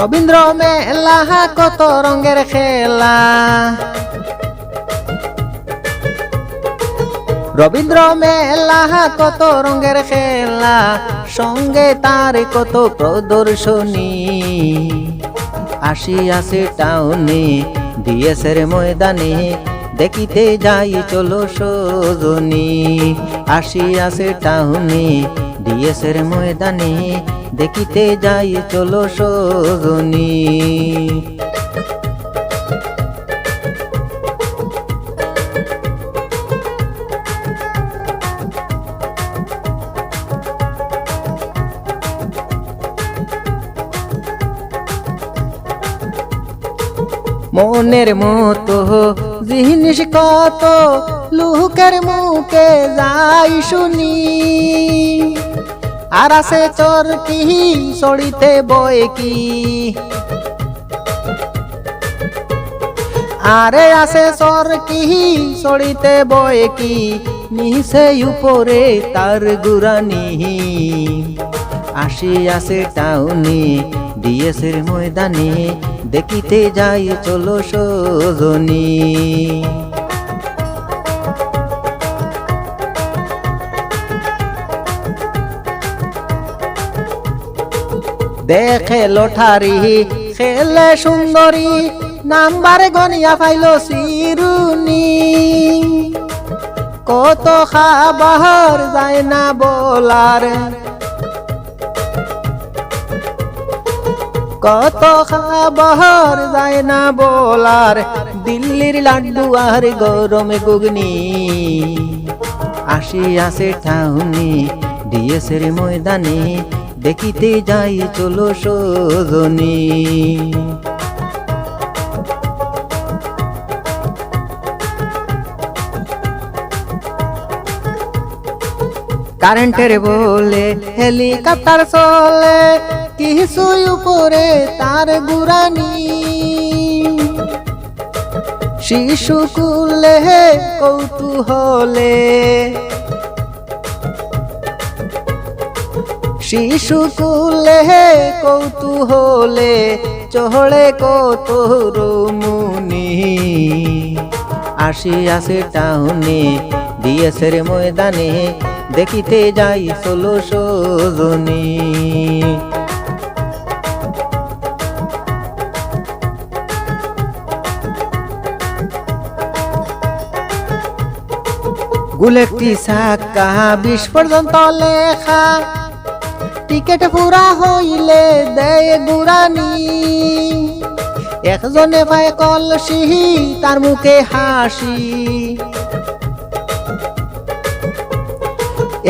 রবীন্দ্র মেলা কত রঙের খেলা। রবীন্দ্র মেলা, কত রঙের খেলা, সঙ্গে তার কত প্রদর্শনী। আসি আসে টাউনে দিয়েছের ময়দানে, দেখিতে যাই চলো সজনী। আসি আসে টাউনে দিয়েছের ময়দানে, দেখিতে যাই চলো সজনী। মনের মতো। জিনিস কত লোকের মুখে যাই শুনি। আর আছে কি সড়িতে বয় কি? আরে আছে সর কি সড়িতে বয় কি? নিচে উপরে তার গুরানি। আসি আছে টাউনে ডিএসের ময়দানে, দেখিতে যাই চলো সজনী। দেখে লঠারি, খেলে সুন্দরী, নাম্বার গনিয়া পাইল সিরুনি কত খাবার যায় না বলার কত খাবার যায় না বলার, দিল্লির লাড্ডু আর গরমে গুগনি আসি আসে ঠাউনি, ডিএসের ময়দানে, দেখিতে যাই চলো সজনী। কারেন্টের বলে, হেলিকপ্টার চলে কিছুই উপরে তার গুরানি শিশু কুলে কৌতূহলে। শিশু কুলে কৌতূহলে, চহলে কত রমুনি আসি আসে টাউনে দিয়েছের ময়দানে, দেখিতে যাই ষোলো সজনী গুলেটি সাকা বিশ পর্যন্ত লেখা। টিকেট পুরা হইলে দেয় গুরানি একজনে পায় কলসি, তার মুখে হাসি।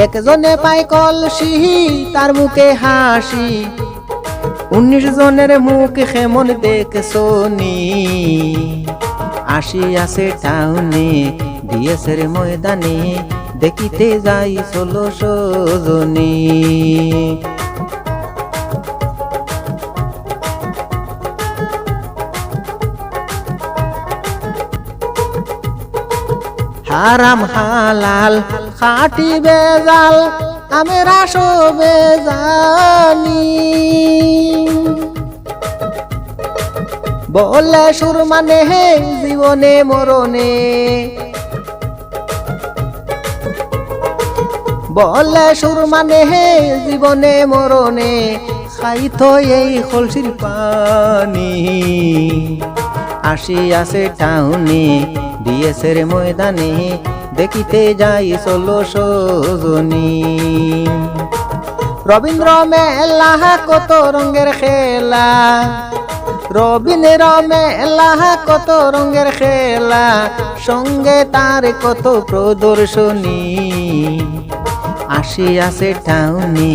একজনে পায় কলসি, তার মুখে হাসি। উনিশ জনের মুখ কেমন দেখছনি আসি আছে টাউনে দিয়েছের ময়দানে, দেখিতে যাই ষোলো সজনী। হারাম হালাল খাটি বেজাল আমেরা সবে জানি। বলে সুর মানে জীবনে মরণে বলে সুর মানে হে জীবনে মরণে খাইতো এই কলসির পানি। আসি আছে টাউনে দিয়েছের ময়দানে, দেখিতে যাই ষোলো সজনী। রবীন্দ্র মেলা কত রঙের খেলা, রবীন্দ্র মেলা কত রঙের খেলা, সঙ্গে তার কত প্রদর্শনী। আসি আসে টাউনে,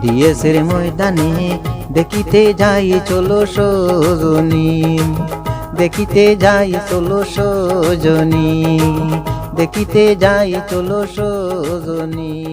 ডিএসের ময়দানে। দেখিতে যাই চলো সজনী, দেখিতে যাই চলো সজনী, দেখিতে যাই চলো সজনী।